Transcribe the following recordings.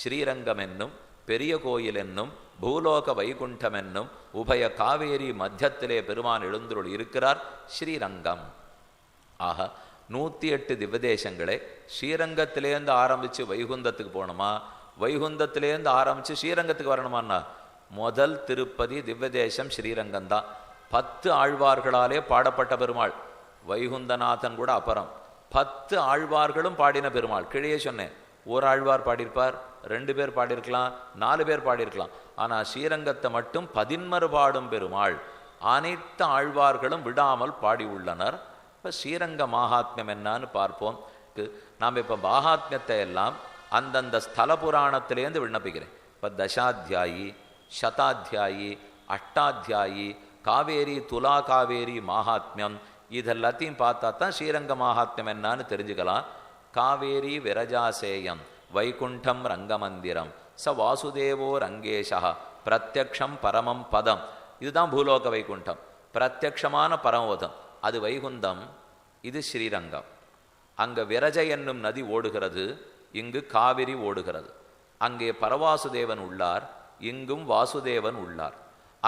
ஸ்ரீரங்கம் என்னும் பெரிய கோயில் என்னும் பூலோக வைகுண்டம் என்னும் உபய காவேரி மத்தியத்திலே பெருமான் எழுந்துருள் இருக்கிறார் ஸ்ரீரங்கம். ஆக நூற்றி எட்டு திவ்யதேசங்களே ஸ்ரீரங்கத்திலேருந்து ஆரம்பித்து வைகுந்தத்துக்கு போகணுமா? வைகுந்தத்திலேருந்து ஆரம்பித்து ஸ்ரீரங்கத்துக்கு வரணுமாண்ணா முதல் திருப்பதி திவ்யதேசம் ஸ்ரீரங்கம் தான் பத்து ஆழ்வார்களாலே பாடப்பட்ட பெருமாள். வைகுந்தநாதன் கூட அப்புறம். பத்து ஆழ்வார்களும் பாடின பெருமாள். கிழியே சொன்னேன். ஒரு ஆழ்வார் பாடியிருப்பார். ரெண்டு பேர் பாடியிருக்கலாம் நாலு பேர் பாடியிருக்கலாம். ஆனால் ஸ்ரீரங்கத்தை மட்டும் பதின்மறு பாடும் பெருமாள் அனைத்து ஆழ்வார்களும் விடாமல் பாடி உள்ளனர் இப்போ ஸ்ரீரங்க மகாத்மியம் என்னன்னு பார்ப்போம். நாம் இப்போ மகாத்மியத்தை எல்லாம் அந்தந்த ஸ்தல புராணத்திலேருந்து விண்ணப்பிக்கிறேன். இப்போ தசாத்தியாயி சதாத்தியாயி அஷ்டாத்தியாயி காவேரி துலா காவேரி மகாத்மியம் இதெல்லாத்தையும் பார்த்தா தான் ஸ்ரீரங்க மகாத்மியம் என்னன்னு தெரிஞ்சுக்கலாம். காவேரி விரஜாசேயம். வைகுண்டம் ரங்கமந்திரம். ச வாசுதேவோ ரங்கேஷா பிரத்யக்ஷம் பரமம் பதம். இதுதான் பூலோக வைகுண்டம். பிரத்யக்ஷமான பரமபதம். அது வைகுந்தம் இது ஸ்ரீரங்கம். அங்க விரஜ என்னும் நதி ஓடுகிறது இங்கு காவிரி ஓடுகிறது. அங்கே பரவாசுதேவன் உள்ளார் இங்கும் வாசுதேவன் உள்ளார்.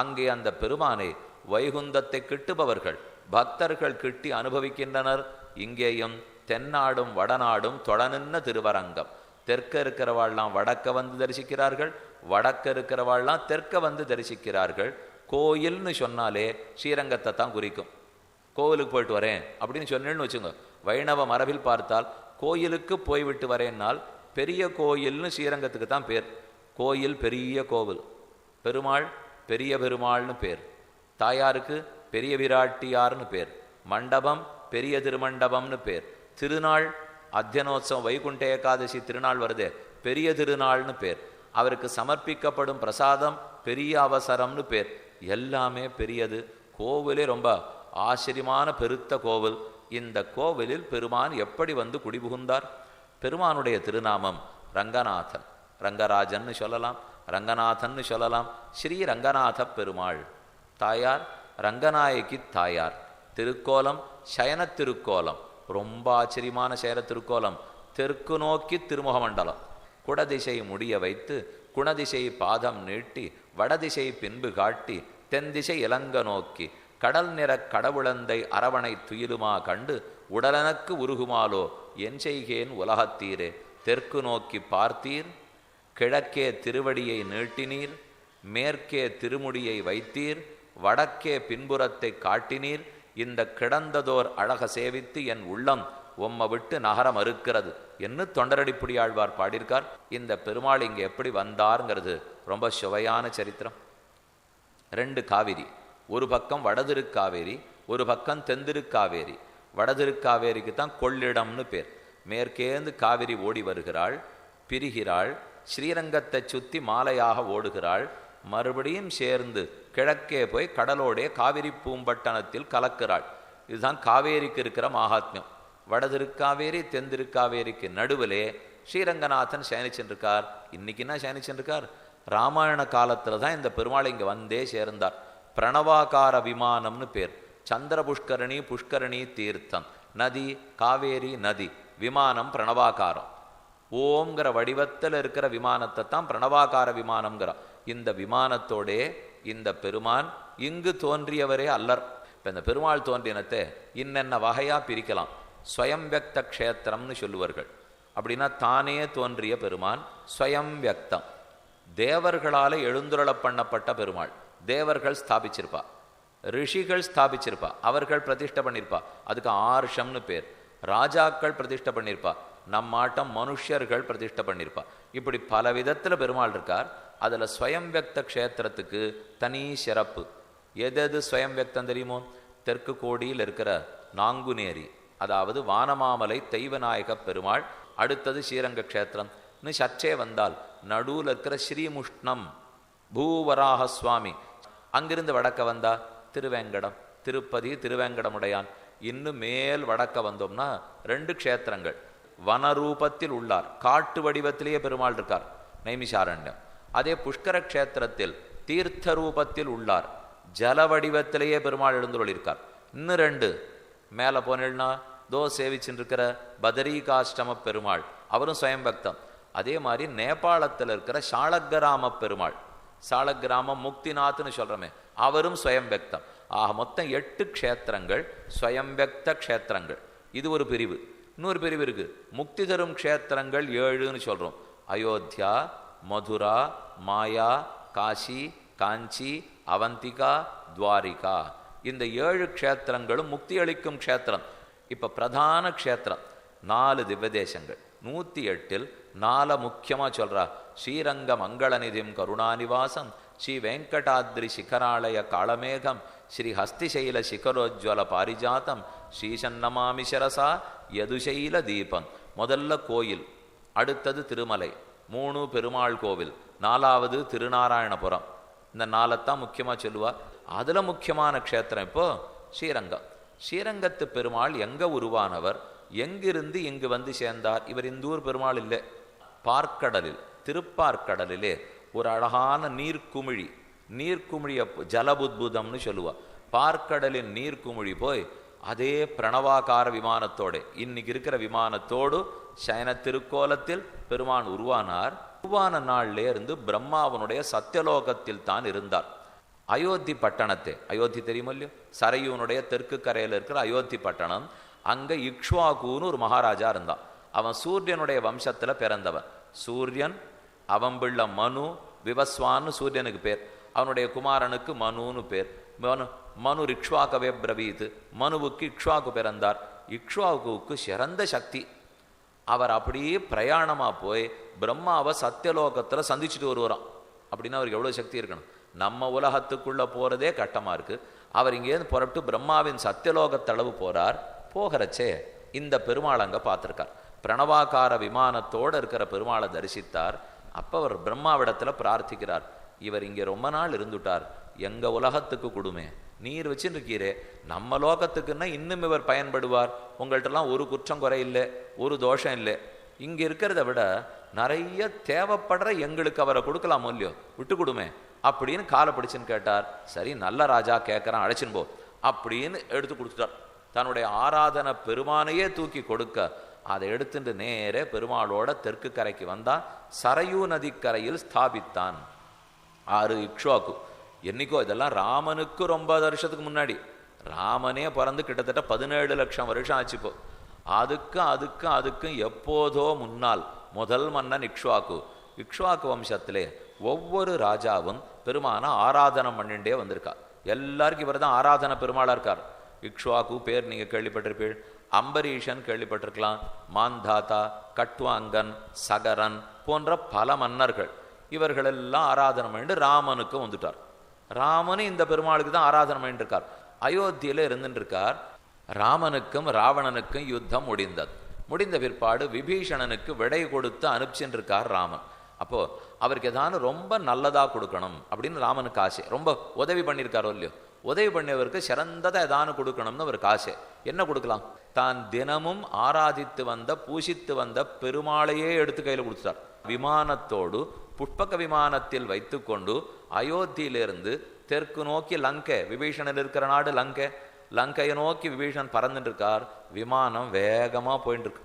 அங்கே அந்த பெருமானை வைகுந்தத்தை கிட்டுபவர்கள் பக்தர்கள் கிட்டி அனுபவிக்கின்றனர். இங்கேயும் தென்னாடும் வடநாடும் தொடனின்ன திருவரங்கம். தெற்க இருக்கிறவாள்லாம் வடக்க வந்து தரிசிக்கிறார்கள் வடக்க இருக்கிறவாள்லாம் தெற்க வந்து தரிசிக்கிறார்கள். கோயில்னு சொன்னாலே ஸ்ரீரங்கத்தை தான் குறிக்கும். கோவிலுக்கு போயிட்டு வரேன் அப்படின்னு சொன்னேன்னு வச்சுங்க வைணவ மரபில் பார்த்தால் கோயிலுக்கு போய்விட்டு வரேன்னால் பெரிய கோயில்னு ஸ்ரீரங்கத்துக்கு தான் பேர். கோயில் பெரிய கோவில். பெருமாள் பெரிய பெருமாள்னு பேர். தாயாருக்கு பெரிய விராட்டியார்னு பேர். மண்டபம் பெரிய திருமண்டபம்னு பேர். திருநாள் அத்தியனோத்சவம் வைகுண்ட ஏகாதசி திருநாள் வருதே. பெரிய திருநாள்னு பேர். அவருக்கு சமர்ப்பிக்கப்படும் பிரசாதம் பெரிய அவசரம்னு பேர். எல்லாமே பெரியது. கோவிலே ரொம்ப ஆச்சரியமான பெருத்த கோவில். இந்த கோவிலில் பெருமான் எப்படி வந்து குடிபுகுந்தார்? பெருமானுடைய திருநாமம் ரங்கநாதன். ரங்கராஜன்னு சொல்லலாம். ரங்கநாதன்னு சொல்லலாம். ஸ்ரீ ரங்கநாத பெருமாள். தாயார் ரங்கநாயகி தாயார். திருக்கோலம் சயன திருக்கோலம். ரொம்ப ஆச்சரியமான சேர திருக்கோலம். தெற்கு நோக்கி திருமுக மண்டலம். குடதிசை முடிய வைத்து குணதிசை பாதம் நீட்டி வடதிசை பின்பு காட்டி தென்திசை இலங்க நோக்கி கடல் நிற கடவுளந்தை அரவணை துயிலுமா கண்டு உடலனக்கு உருகுமாலோ என் செய்கேன் உலகத்தீரே தெற்கு நோக்கி பார்த்தீர் கிழக்கே திருவடியை நீட்டினீர் மேற்கே திருமுடியை வைத்தீர் வடக்கே பின்புறத்தை காட்டினீர் இந்த கிடந்ததோர் அழக சேவித்து என் உள்ளம் உம்மை விட்டு நகரம் மறுக்கிறது என்று தொண்டரடிப்புடியாழ்வார் பாடியிருக்கார். இந்த பெருமாள் இங்கே எப்படி வந்தாருங்கிறது ரொம்ப சுவையான சரித்திரம். ரெண்டு காவிரி ஒரு பக்கம் வடதிருக்காவேரி ஒரு பக்கம் தென்திருக்காவேரி வடதிருக்காவேரிக்கு தான் கொள்ளிடம்னு பேர். மேற்கேந்து காவிரி ஓடி வருகிறாள் பிரிகிறாள் ஸ்ரீரங்கத்தை சுத்தி மாலையாக ஓடுகிறாள் மறுபடியும் சேர்ந்து கிழக்கே போய் கடலோடே காவிரி பூம்பட்டணத்தில் கலக்கிறாள். இதுதான் காவேரிக்கு இருக்கிற மகாத்மியம். வடதிருக்காவேரி தென்திருக்காவேரிக்கு நடுவிலே ஸ்ரீரங்கநாதன் சயனிச்சுருக்கார் இன்னைக்கு என்ன சயனிச்சுருக்கார் ராமாயண காலத்தில் தான் இந்த பெருமாள் இங்கே வந்தே சேர்ந்தார். பிரணவாகார விமானம்னு பேர். சந்திர புஷ்கரணி புஷ்கரணி தீர்த்தம். நதி காவேரி நதி. விமானம் பிரணவாகாரம். ஓங்கிற வடிவத்தில் இருக்கிற விமானத்தை தான் பிரணவாகார விமானம்ங்கிற இந்த விமானத்தோடே இந்த பெருமான் இங்கு தோன்றியவரே அல்லர். இப்போ இந்த பெருமாள் தோன்றினத்தை இன்னென்ன வகையாக பிரிக்கலாம்? ஸ்வயம் வியக்த க்ஷேத்திரம்னு சொல்லுவார்கள். அப்படின்னா தானே தோன்றிய பெருமான் ஸ்வயம் வியக்தம். தேவர்களால் எழுந்துருள பண்ணப்பட்ட பெருமாள். தேவர்கள் ஸ்தாபிச்சிருப்பா. ரிஷிகள் ஸ்தாபிச்சிருப்பா. அவர்கள் பிரதிஷ்டை பண்ணியிருப்பா அதுக்கு ஆர்ஷம்னு பேர். ராஜாக்கள் பிரதிஷ்டை பண்ணியிருப்பா நம்மாட்டம் மனுஷர்கள் பிரதிஷ்டை பண்ணியிருப்பா இப்படி பல விதத்தில் பெருமாள் இருக்கார். அதில் ஸ்வயம் வியக்த க்ஷேத்திரத்துக்கு தனி சிறப்பு. எது எது ஸ்வயம் வியக்தம் தெரியுமோ? தெற்கு கோடியில் இருக்கிற நாங்குநேரி அதாவது வானமாமலை தெய்வநாயக பெருமாள் அடுத்தது ஸ்ரீரங்க க்ஷேத்திரம். இன்னும் சர்ச்சே வந்தால் நடுவில் இருக்கிற ஸ்ரீமுஷ்ணம் பூவராக சுவாமி. அங்கிருந்து வடக்க வந்தா திருவேங்கடம் திருப்பதி திருவேங்கடமுடையான். இன்னும் மேல் வடக்க வந்தோம்னா ரெண்டு க்ஷேத்திரங்கள். வனரூபத்தில் உள்ளார். காட்டு வடிவத்திலேயே பெருமாள் இருக்கார் நைமிஷாரண்யம். அதே புஷ்கர க்ஷேத்திரத்தில் தீர்த்த ரூபத்தில் உள்ளார். ஜல வடிவத்திலேயே பெருமாள் எழுந்துள்ளிருக்கார் இன்னும் ரெண்டு. மேலே போனேன்னா தோ சேவிச்சுட்டு இருக்கிற பெருமாள். அவரும் சுயம் பக்தம். அதே மாதிரி நேபாளத்தில் இருக்கிற சாலக்கிராம பெருமாள். சாலக்கிராமம் முக்திநாத்னு சொல்றோமே அவரும் ஸ்வயம் வெக்தம் ஆக மொத்தம் எட்டு க்ஷேத்திரங்கள் ஸ்வயம் வெக்த க்ஷேத்திரங்கள். இது ஒரு பிரிவு. இன்னொரு பிரிவு இருக்குது முக்தி தரும் க்ஷேத்திரங்கள் ஏழுன்னு சொல்றோம். அயோத்தியா மதுரா மாயா காசி காஞ்சி அவந்திகா துவாரிகா. இந்த ஏழு க்ஷேத்திரங்களும் முக்தி அளிக்கும் க்ஷேத்திரம். இப்போ பிரதான க்ஷேத்திரம். நாலு திவ்யதேசங்கள். நூற்றி எட்டில் நால முக்கியமாக சொல்றா. ஸ்ரீரங்க மங்களநிதிம் கருணாநிவாசம் ஸ்ரீ வெங்கடாத்ரி சிகராலய காளமேகம் ஸ்ரீ ஹஸ்திசைல சிகரோஜ்வல பாரிஜாத்தம் ஸ்ரீசன்னமாமி சரசா யதுசைல தீபம். முதல்ல கோயில் அடுத்தது திருமலை. மூணு பெருமாள் கோவில். நாலாவது திருநாராயணபுரம். இந்த நாளைத்தான் முக்கியமா சொல்லுவார் அதில் முக்கியமான க்ஷேத்திரம் இப்போ ஸ்ரீரங்கம். ஸ்ரீரங்கத்து பெருமாள் எங்க உருவானவர்? எங்கிருந்து இங்கு வந்து சேர்ந்தார்? இவர் இந்தூர் பெருமாள் இல்லை. பார்க்கடலில் திருப்பார்க்கடலிலே ஒரு அழகான நீர்க்குமிழி. நீர்க்குமிழியை ஜலபுத்புதம்னு சொல்லுவா. பார்க்கடலின் நீர்க்குமிழி போய் அதே பிரணவாகார விமானத்தோடு இன்னைக்கு இருக்கிற விமானத்தோடு சயன திருக்கோலத்தில் பெருமான் உருவானார். உருவான நாள்ல இருந்து பிரம்மாவனுடைய சத்தியலோகத்தில் தான் இருந்தார். அயோத்தி பட்டணத்தை அயோத்தி தெரியுமோ இல்லையோ? சரையூனுடைய தெற்கு கரையில் இருக்கிற அயோத்தி பட்டணம். அங்க இக்ஷ்வாகுன்னு ஒரு மகாராஜா இருந்தான். அவன் சூரியனுடைய வம்சத்துல பிறந்தவன். சூரியன் அவன் பிள்ள மனு விவஸ்வான்னு சூரியனுக்கு பேர். அவனுடைய குமாரனுக்கு மனுன்னு பேர். மனு மனு ரிக்ஷ்வாகவே பிரவீத். மனுவுக்கு இக்ஷ்வாக்கு பிறந்தார். இக்ஷ்வாகுவுக்கு சிறந்த சக்தி. அவர் அப்படியே பிரயாணமா போய் பிரம்மாவை சத்தியலோகத்துல சந்திச்சுட்டு வருவாராம். அப்படின்னா அவருக்கு எவ்வளவு சக்தி இருக்கணும்? நம்ம உலகத்துக்குள்ள போறதே கட்டமா இருக்கு. அவர் இங்கேருந்து புறப்பட்டு பிரம்மாவின் சத்தியலோகத்தளவு போகிறார் போகிறச்சே இந்த பெருமாள் அங்கே பார்த்துருக்கார். பிரணவாகார விமானத்தோட இருக்கிற பெருமாளை தரிசித்தார். அப்போ அவர் பிரம்மாவிடத்தில் பிரார்த்திக்கிறார். இவர் இங்கே ரொம்ப நாள் இருந்துட்டார். எங்கள் உலகத்துக்கு கொடுமே. நீர் வச்சுருக்கீரே நம்ம லோகத்துக்குன்னா இன்னும் இவர் பயன்படுவார். உங்கள்கிட்டலாம் ஒரு குற்றம் குறை இல்லை ஒரு தோஷம் இல்லை. இங்கே இருக்கிறத விட நிறைய தேவைப்படுற எங்களுக்கு அவரை கொடுக்கலாம் இல்லையோ? விட்டு கொடுமே. அப்படின்னு காலை பிடிச்சுன்னு கேட்டார். சரி நல்ல ராஜா கேட்குறான் அழைச்சின்னு போ. அப்படின்னு எடுத்து கொடுத்துட்டார். தன்னுடைய ஆராதன பெருமானையே தூக்கி கொடுக்க அதை எடுத்துட்டு நேரே பெருமாளோட தெற்கு கரைக்கு வந்தான். சரையூ நதிக்கரையில் ஸ்தாபித்தான். ஆறு இக்ஷோக்கு. என்னைக்கோ இதெல்லாம் ராமனுக்கு ரொம்ப வருஷத்துக்கு முன்னாடி. ராமனே பிறந்து கிட்டத்தட்ட பதினேழு லட்சம் வருஷம் ஆச்சு இப்போ. அதுக்கும் அதுக்கும் அதுக்கும் எப்போதோ முன்னால் முதல் மன்னன் இக்ஷ்வாக்கு. இக்ஷ்வாக்கு வம்சத்திலே ஒவ்வொரு ராஜாவும் பெருமான ஆராதனை பண்ணிண்டே வந்திருக்கா. எல்லாருக்கும் இவர் தான் ஆராதன பெருமாளா இருக்கார். இக்ஷ்வாக்கு பேர் நீங்க கேள்விப்பட்டிருப்பீள் அம்பரீஷன் கேள்விப்பட்டிருக்கலாம். மாந்தாதா கட்வாங்கன் சகரன் போன்ற பல மன்னர்கள். இவர்களெல்லாம் ஆராதனை பண்ணிட்டு ராமனுக்கு வந்துட்டார். ராமனு இந்த பெருமாளுக்கு தான் ஆராதனை பண்ணிட்டு இருக்கார் அயோத்தியில இருந்துட்டு இருக்கார் ராமனுக்கும் ராவணனுக்கும் யுத்தம் முடிந்தது. முடிந்த பிற்பாடு விபீஷணனுக்கு விடை கொடுத்து அனுப்பிச்சுருக்கார் இருக்கார் ராமன். அப்போ அவருக்கு ஏதாவது ரொம்ப நல்லதா கொடுக்கணும் அப்படின்னு ராமனுக்கு ஆசை. ரொம்ப உதவி பண்ணியிருக்காரோ இல்லையோ? உதவி பண்ணியவருக்கு சிறந்ததை ஏதானு கொடுக்கணும்னு அவருக்கு ஆசை. என்ன கொடுக்கலாம்? தான் தினமும் ஆராதித்து வந்த பூசித்து வந்த பெருமாளையே எடுத்து கையில் கொடுத்துட்டார். விமானத்தோடு புஷ்பக விமானத்தில் வைத்துக்கொண்டு அயோத்தியிலிருந்து தெற்கு நோக்கி லங்கை விபீஷணன் இருக்கிற நாடு லங்கை. லங்கையை நோக்கி விபீஷணன் பறந்துட்டு இருக்கார் விமானம் வேகமா போயிட்டு இருக்கு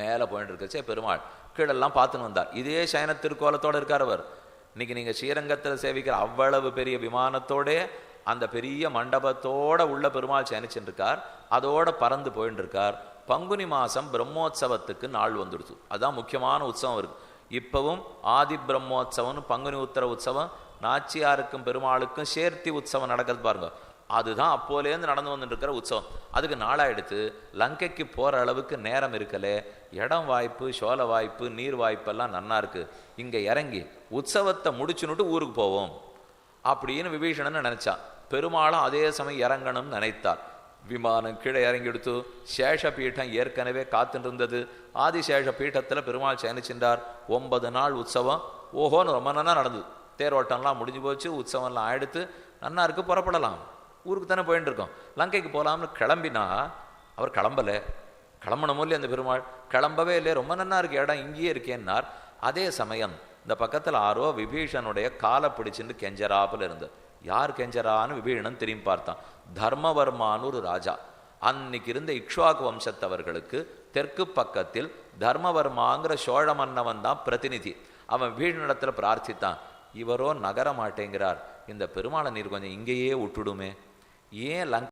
மேலே போயிட்டு இருக்கச்சே பெருமாள் கீழெல்லாம் பார்த்துன்னு வந்தார். இதே சயன திருக்கோலத்தோடு இருக்கார் அவர். இன்னைக்கு நீங்க ஸ்ரீரங்கத்தில் சேவிக்கிற அவ்வளவு பெரிய விமானத்தோடே அந்த பெரிய மண்டபத்தோட உள்ள பெருமாள் சயனிச்சுருக்கார் இருக்கார் அதோட பறந்து போயிட்டு இருக்கார் பங்குனி மாசம் பிரம்மோற்சவத்துக்கு நாள் வந்துடுச்சு அதான் முக்கியமான உற்சவம் இருக்கு இப்பவும் ஆதி பிரம்மோற்சவம்னு பங்குனி உத்தர உற்சவம் நாச்சியாருக்கும் பெருமாளுக்கும் சேர்த்தி உற்சவம் நடக்கிறது பாருங்க. அதுதான் அப்போலேருந்து நடந்து வந்துட்டு இருக்கிற உற்சவம். அதுக்கு நாளாயிடுத்து லங்கைக்கு போகிற அளவுக்கு நேரம் இருக்கலே இடம் வாய்ப்பு சோழ வாய்ப்பு நீர் வாய்ப்பெல்லாம் நன்னா இருக்குது இங்கே இறங்கி உற்சவத்தை முடிச்சுனுட்டு ஊருக்கு போவோம். அப்படின்னு விபீஷணன் நினச்சான். பெருமாளும் அதே சமயம் இறங்கணும்னு நினைத்தார். விமானம் கீழே இறங்கி எடுத்து சேஷ பீடம் ஏற்கனவே காத்துருந்தது. இருந்தது ஆதிசேஷ பீட்டத்தில் பெருமாள் சயனிச்சின்றார் ஒன்பது நாள் உற்சவம். ஓஹோன்னு ரொம்ப நல்லா நடந்தது. தேரோட்டம்லாம் முடிஞ்சு போச்சு. உற்சவம்லாம் எடுத்து நன்னா இருக்கு புறப்படலாம். ஊருக்கு தானே போயிட்டு இருக்கோம். லங்கைக்கு போகலாம்னு கிளம்பினா அவர் கிளம்பல. கிளம்பணும் இல்லையா அந்த பெருமாள். கிளம்பவே இல்லையே. ரொம்ப நன்னா இருக்கு இடம் இங்கேயே இருக்கேன்னார். அதே சமயம் இந்த பக்கத்தில் ஆரோ விபீஷனுடைய காலை பிடிச்சின்னு கெஞ்சராப்புல இருந்தது யார் கெஞ்சரான்னு விபீஷணன் திரும்பி பார்த்தான். தர்மவர்மான்னு ஒரு ராஜா. அன்னைக்கு இருந்த இக்ஷ்வாகு வம்சத்தவர்களுக்கு தெற்கு பக்கத்தில் தர்மவர்மாங்கிற சோழ மன்னவன் தான் பிரதிநிதி. அவன் வீடு நடத்துல பிரார்த்தித்தான். இவரோ நகர மாட்டேங்கிறார். இந்த பெருமாளை நீர் கொஞ்சம் இங்கேயே விட்டுடுமே. ஏன் லங்க